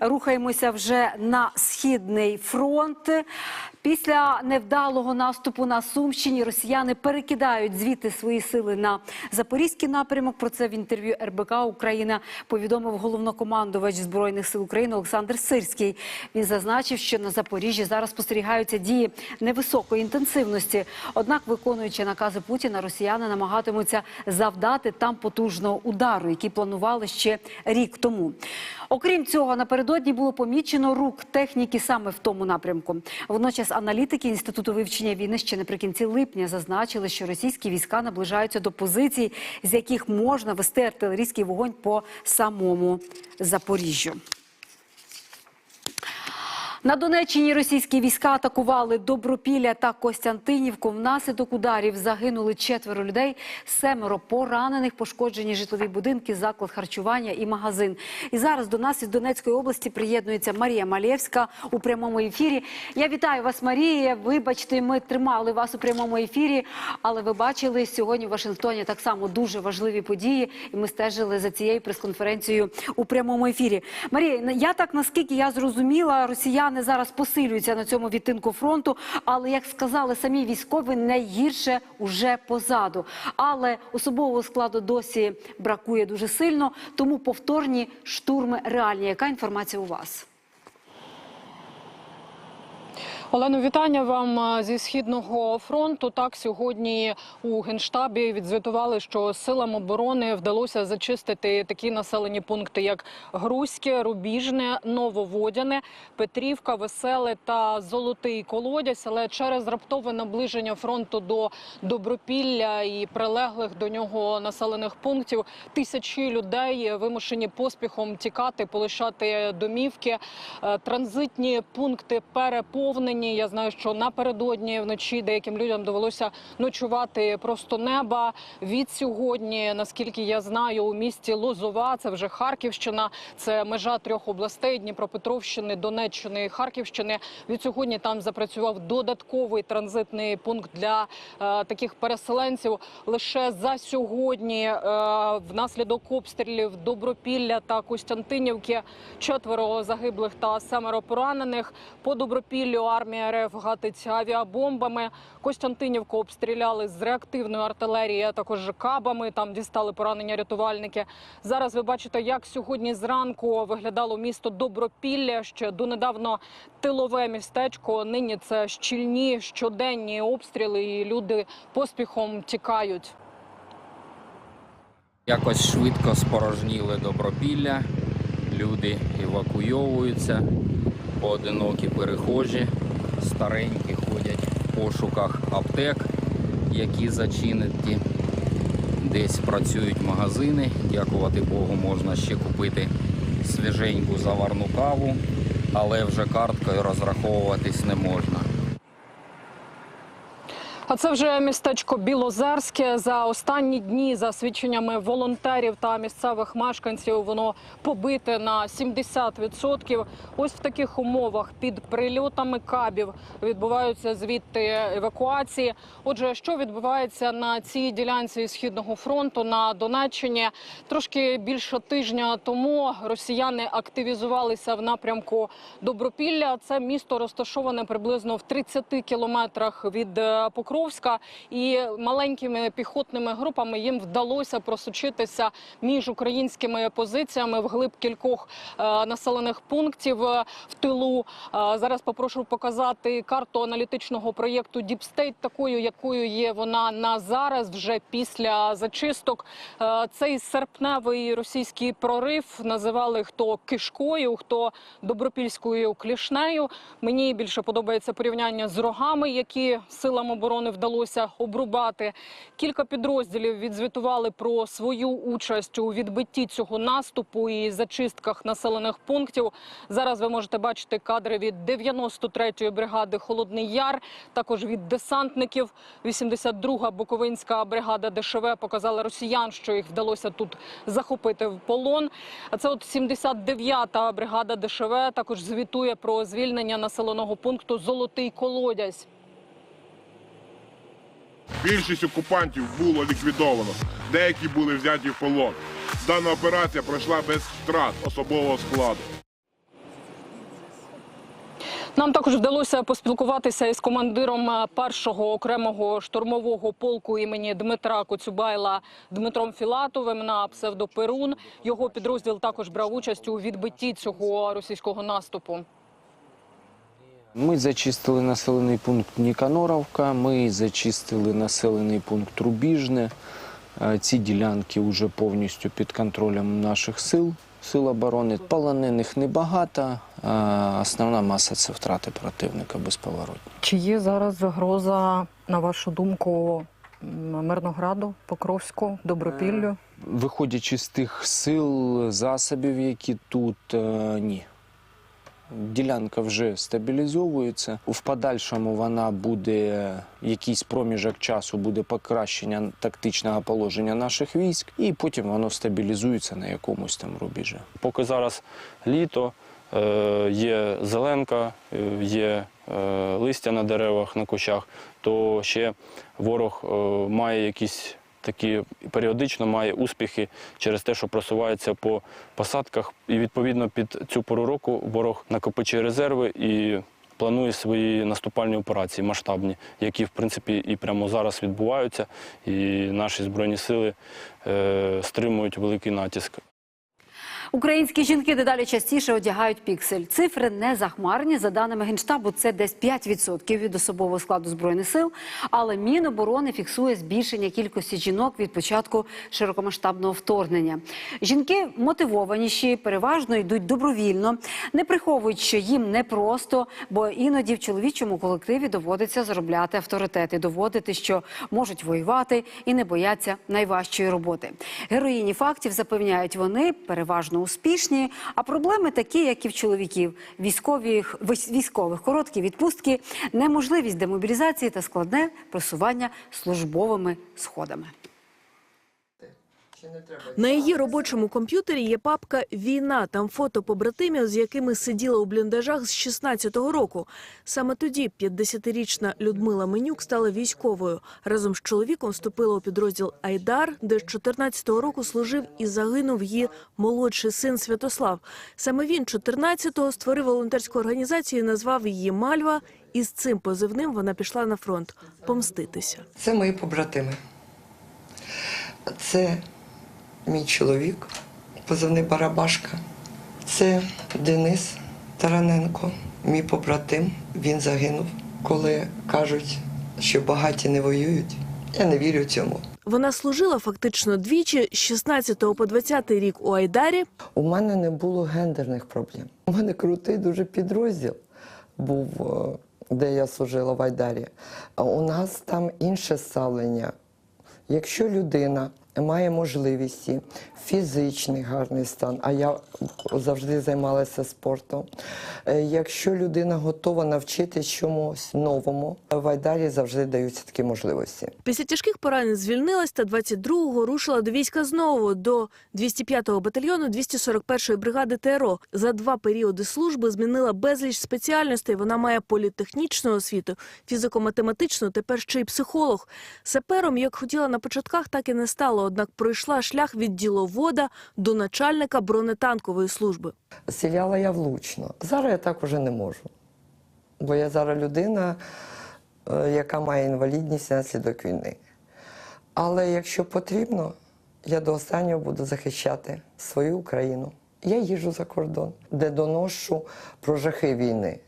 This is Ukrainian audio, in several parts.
рухаємося вже на східний фронт. Після невдалого наступу на Сумщині росіяни перекидають звідти свої сили на запорізький напрямок. Про це в інтерв'ю РБК Україна повідомив головнокомандувач збройних сил України Олександр Сирський. Він зазначив, що на Запоріжжі зараз спостерігаються дії невисокої інтенсивності. Однак, виконуючи накази Путіна, росіяни намагатимуться завдати там потужного удару, який планували ще рік тому. Окрім цього, напередодні було помічено рук техніки саме в тому напрямку. Водночас аналітики інституту вивчення війни ще наприкінці липня зазначили, що російські війська наближаються до позицій, з яких можна вести артилерійський вогонь по самому Запоріжжю. На Донеччині російські війська атакували Добропілля та Костянтинівку. Внаслідок ударів загинули четверо людей, семеро поранених, пошкоджені житлові будинки, заклад харчування і магазин. І зараз до нас із Донецької області приєднується Марія Малєвська у прямому ефірі. Я вітаю вас, Марія. Вибачте, ми тримали вас у прямому ефірі, але ви бачили сьогодні в Вашингтоні так само дуже важливі події, і ми стежили за цією прес-конференцією у прямому ефірі. Марія, я так наскільки я зрозуміла, росіяни зараз посилюються на цьому відтинку фронту, але як сказали самі військові, найгірше уже позаду. Але особового складу досі бракує дуже сильно, тому повторні штурми реальні. Яка інформація у вас? Олено, вітання вам е, зі східного фронту. Так сьогодні у генштабі відзвітували, що силам оборони вдалося зачистити такі населені пункти, як Грузьке, Рубіжне, Нововодяне, Петрівка, Веселе та Золотий Колодязь. Але через раптове наближення фронту до Добропілля і прилеглих до нього населених пунктів тисячі людей вимушені поспіхом тікати, полишати домівки. Е, Транзитні пункти переповнені. Я знаю, що напередодні вночі деяким людям довелося ночувати просто неба. Від сьогодні, наскільки я знаю, у місті Лозова, це вже Харківщина, це межа трьох областей: Дніпропетровщини, Донеччини і Харківщини. Від сьогодні там запрацював додатковий транзитний пункт для е, таких переселенців. Лише за сьогодні, е, внаслідок обстрілів Добропілля та Костянтинівки, четверо загиблих та семеро поранених. По Добропіллю армія РФ гатить авіабомбами. Костянтинівку обстріляли з реактивної артилерії, а також кабами. Там дістали поранення рятувальники. Зараз ви бачите, як сьогодні зранку виглядало місто Добропілля. Ще донедавно тилове містечко. Нині це щільні щоденні обстріли, і люди поспіхом тікають. Якось швидко спорожніли добропілля, люди евакуйовуються, поодинокі перехожі, старенькі ходять в пошуках аптек, які зачинені. Десь працюють магазини. Дякувати Богу, можна ще купити свіженьку заварну каву, але вже карткою розраховуватись не можна. А це вже містечко Білозерське. За останні дні, за свідченнями волонтерів та місцевих мешканців, воно побите на 70%. Ось в таких умовах під прильотами кабів відбуваються звідти евакуації. Отже, що відбувається на цій ділянці східного фронту на Донеччині? Трошки більше тижня тому росіяни активізувалися в напрямку Добропілля. Це місто розташоване приблизно в 30 кілометрах від е, Покровська. І маленькими піхотними групами їм вдалося просочитися між українськими позиціями вглиб кількох е, населених пунктів е, в тилу. Е, зараз попрошу показати карту аналітичного проєкту State, такою, якою є вона на зараз, вже після зачисток. Цей серпневий російський прорив називали хто кишкою, хто добропільською клішнею. Мені більше подобається порівняння з рогами, які силам оборони вдалося обрубати. Кілька підрозділів відзвітували про свою участь у відбитті цього наступу і зачистках населених пунктів. Зараз ви можете бачити кадри від 93-ї бригади Холодний Яр, також від десантників. 82-га Буковинська бригада ДШВ показала росіян, що їх вдалося тут захопити в полон. А це от 79-та бригада ДШВ також звітує про звільнення населеного пункту Золотий Колодязь. Більшість окупантів було ліквідовано, деякі були взяті в полон. Дана операція пройшла без втрат особового складу. Нам також вдалося поспілкуватися із командиром е, першого окремого штурмового полку імені Дмитра Коцюбайла Дмитром Філатовим на псевдоперун. Його підрозділ також брав участь у відбитті цього російського наступу. Ми зачистили населений пункт Ніканоровка, ми зачистили населений пункт Рубіжне. Е, Ці ділянки вже повністю під контролем наших сил, сил оборони. Полонених небагато, основна маса це втрати противника безповоротні. Чи є зараз загроза, на вашу думку, Мирнограду, Покровську, Добропіллю? Виходячи з тих сил, засобів, які тут, е, ні. Ділянка вже стабілізовується. В подальшому вона буде якийсь проміжок часу, буде покращення тактичного положення наших військ, і потім воно стабілізується на якомусь там рубежі. Поки зараз літо, е, є зеленка, е, є е, листя на деревах, на кущах, то ще ворог має якісь такі періодично має успіхи через те, що просувається по посадках. І відповідно під цю пору року ворог накопичує резерви і планує свої наступальні операції масштабні, які в принципі і прямо зараз відбуваються. І наші збройні сили е, стримують великий натиск. Українські жінки дедалі частіше одягають піксель. Цифри не захмарні. За даними генштабу, це десь 5% від особового складу збройних сил. Але Міноборони фіксує збільшення кількості жінок від початку широкомасштабного вторгнення. Жінки мотивованіші, переважно йдуть добровільно, не приховують, що їм непросто, бо іноді в чоловічому колективі доводиться заробляти авторитети, доводити, що можуть воювати і не бояться найважчої роботи. Героїні фактів запевняють, вони переважно успішні. А проблеми такі, як і в чоловіків: військових військових короткі відпустки, неможливість демобілізації та складне просування службовими сходами. На її робочому комп'ютері є папка Війна. Там фото побратимів, з якими сиділа у бліндажах з 16-го року. Саме тоді 50-річна Людмила Менюк стала військовою. Разом з чоловіком вступила у підрозділ Айдар, де з 14-го року служив і загинув її молодший син Святослав. Саме він 14-го створив волонтерську організацію і назвав її Мальва. І з цим позивним вона пішла на фронт помститися. Це мої побратими. Це мій чоловік, позивний Барабашка. Це Денис Тараненко, мій побратим. Він загинув. Коли кажуть, що багаті не воюють, я не вірю цьому. Вона служила фактично двічі з 16 по 20 рік у Айдарі. У мене не було гендерних проблем. У мене крутий дуже підрозділ був, е, де я служила в Айдарі. А у нас там інше ставлення. Якщо людина має можливості, фізичний гарний стан, а я завжди займалася спортом. е, Якщо людина готова навчитись чомусь новому, в Айдарі завжди даються такі можливості. Після тяжких поранень звільнилась та 22-го рушила до війська знову до 205-го батальйону 241-ї бригади ТРО. За два періоди служби змінила безліч спеціальностей. Вона має політехнічну освіту, фізико-математичну, тепер ще й психолог. Сапером, як хотіла на початках, так і не стало. Однак пройшла шлях від діловода до начальника бронетанкової служби. Стріляла я влучно. Зараз я так уже не можу. Бо я зараз людина, е, яка має інвалідність наслідок війни. Але якщо потрібно, я до останнього буду захищати свою Україну. Я їжджу за кордон, де доношу про жахи війни,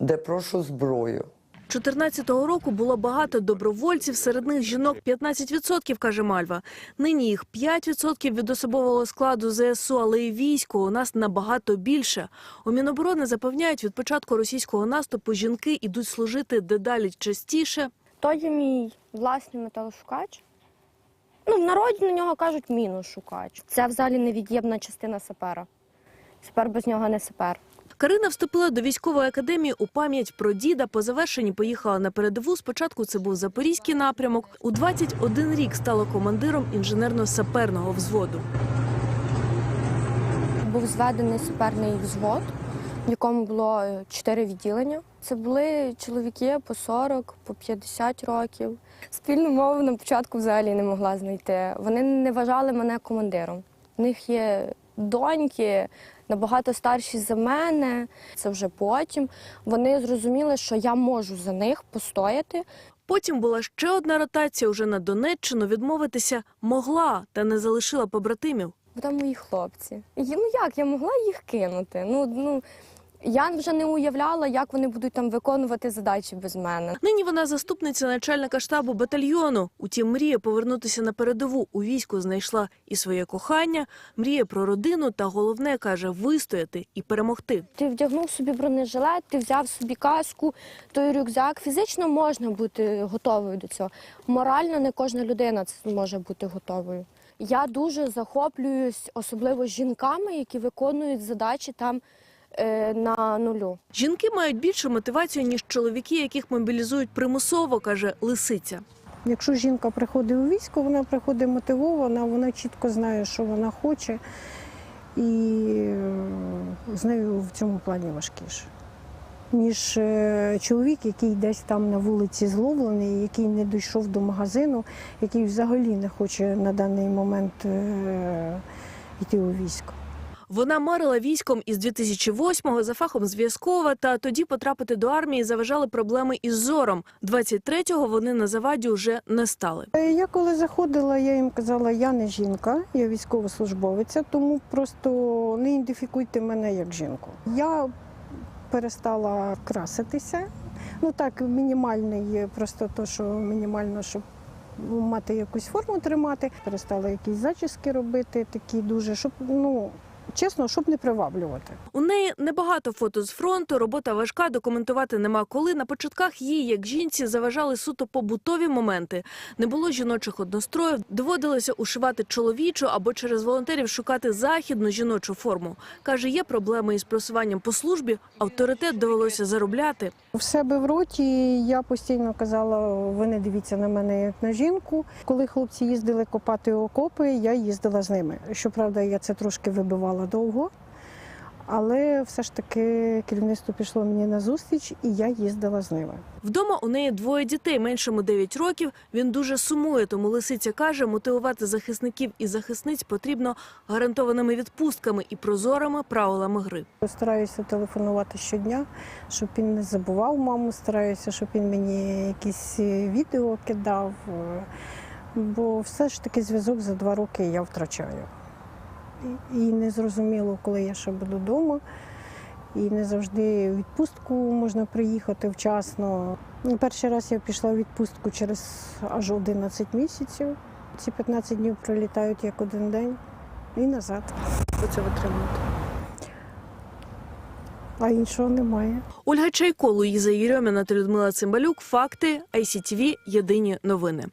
де прошу зброю. 14-го року було багато добровольців, серед них жінок 15%, каже Мальва. Нині їх 5% від особового складу ЗСУ, але і військо у нас набагато більше. У Міноборони запевняють, від початку російського наступу жінки ідуть служити дедалі частіше. То є мій власний металошукач. Ну, в народі на нього кажуть міношукач. Це взагалі невід'ємна частина сапера. Сапер без нього не сапер. Карина вступила до військової академії у пам'ять про діда. По завершенні поїхала на передову. Спочатку це був запорізький напрямок. У 21 рік стала командиром інженерно-саперного взводу. Був зведений саперний взвод, в якому було е, чотири відділення. Це були чоловіки по 40, по 50 років. Спільну мову на початку взагалі не могла знайти. Вони не вважали мене командиром. В них є доньки, набагато старші за мене. Це вже потім. Вони зрозуміли, що я можу за них постояти. Потім була ще одна ротація уже на Донеччину. Відмовитися могла та не залишила побратимів. Там мої хлопці. І, ну як я могла їх кинути? Ну, ну я вже не уявляла, як вони будуть там виконувати задачі без мене. Нині вона заступниця начальника штабу батальйону. Утім, мріє повернутися на передову. У війську знайшла і своє кохання, мріє про родину та головне каже вистояти і перемогти. Ти вдягнув собі бронежилет, ти взяв собі каску, той рюкзак. Фізично можна бути готовою до цього. Морально не кожна людина може бути готовою. Я дуже захоплююсь, особливо жінками, які виконують задачі там на нулю. Жінки мають більшу мотивацію ніж чоловіки, яких мобілізують примусово, каже Лисиця. Якщо жінка приходить у військо, вона приходить мотивована, вона чітко знає, що вона хоче, і е, з нею в цьому плані важкіше. Ніж е, чоловік, який десь там на вулиці зловлений, який не дійшов до магазину, який взагалі не хоче на даний момент е, йти у військо. Вона марила військом із 2008-го за фахом зв'язкова, та тоді потрапити до армії заважали проблеми із зором. 23-го вони на заваді вже не стали. Е, Я коли заходила, я їм казала, я не жінка, я військовослужбовиця, тому просто не ідентифікуйте мене як жінку. Я перестала краситися. Ну так, мінімальний, просто то, що мінімально, щоб мати якусь форму тримати. Перестала якісь зачіски робити, такі дуже, щоб ну чесно, щоб не приваблювати. У неї небагато фото з фронту, робота важка, документувати нема коли. На початках їй, як жінці, заважали суто побутові моменти. Не було жіночих одностроїв, доводилося ушивати чоловічу або через волонтерів шукати західну жіночу форму. Каже, є проблеми із просуванням по службі, авторитет довелося заробляти. В себе в роті я постійно казала, ви не дивіться на мене як на жінку. Коли хлопці їздили копати окопи, я їздила з ними. Щоправда, я це трошки вибивала довго, але все ж таки керівництво пішло мені на зустріч, і я їздила з ними. Вдома у неї двоє дітей, меншому 9 років. Він дуже сумує, тому Лисиця каже, мотивувати захисників і захисниць потрібно гарантованими відпустками і прозорими правилами гри. Стараюся телефонувати щодня, щоб він не забував маму. Стараюся, щоб він мені якісь е, відео кидав. е, Бо все ж таки зв'язок за два роки я втрачаю. І- не зрозуміло, коли я ще буду вдома. І не завжди в відпустку можна приїхати вчасно. Ну, Перший раз я пішла в відпустку через аж 11 місяців. Ці 15 днів пролітають як один день і назад. Оце витримувати. А іншого немає. Ольга Чайко, Луїза Єрьоміна та Людмила Цимбалюк. Факти ICTV. Єдині новини.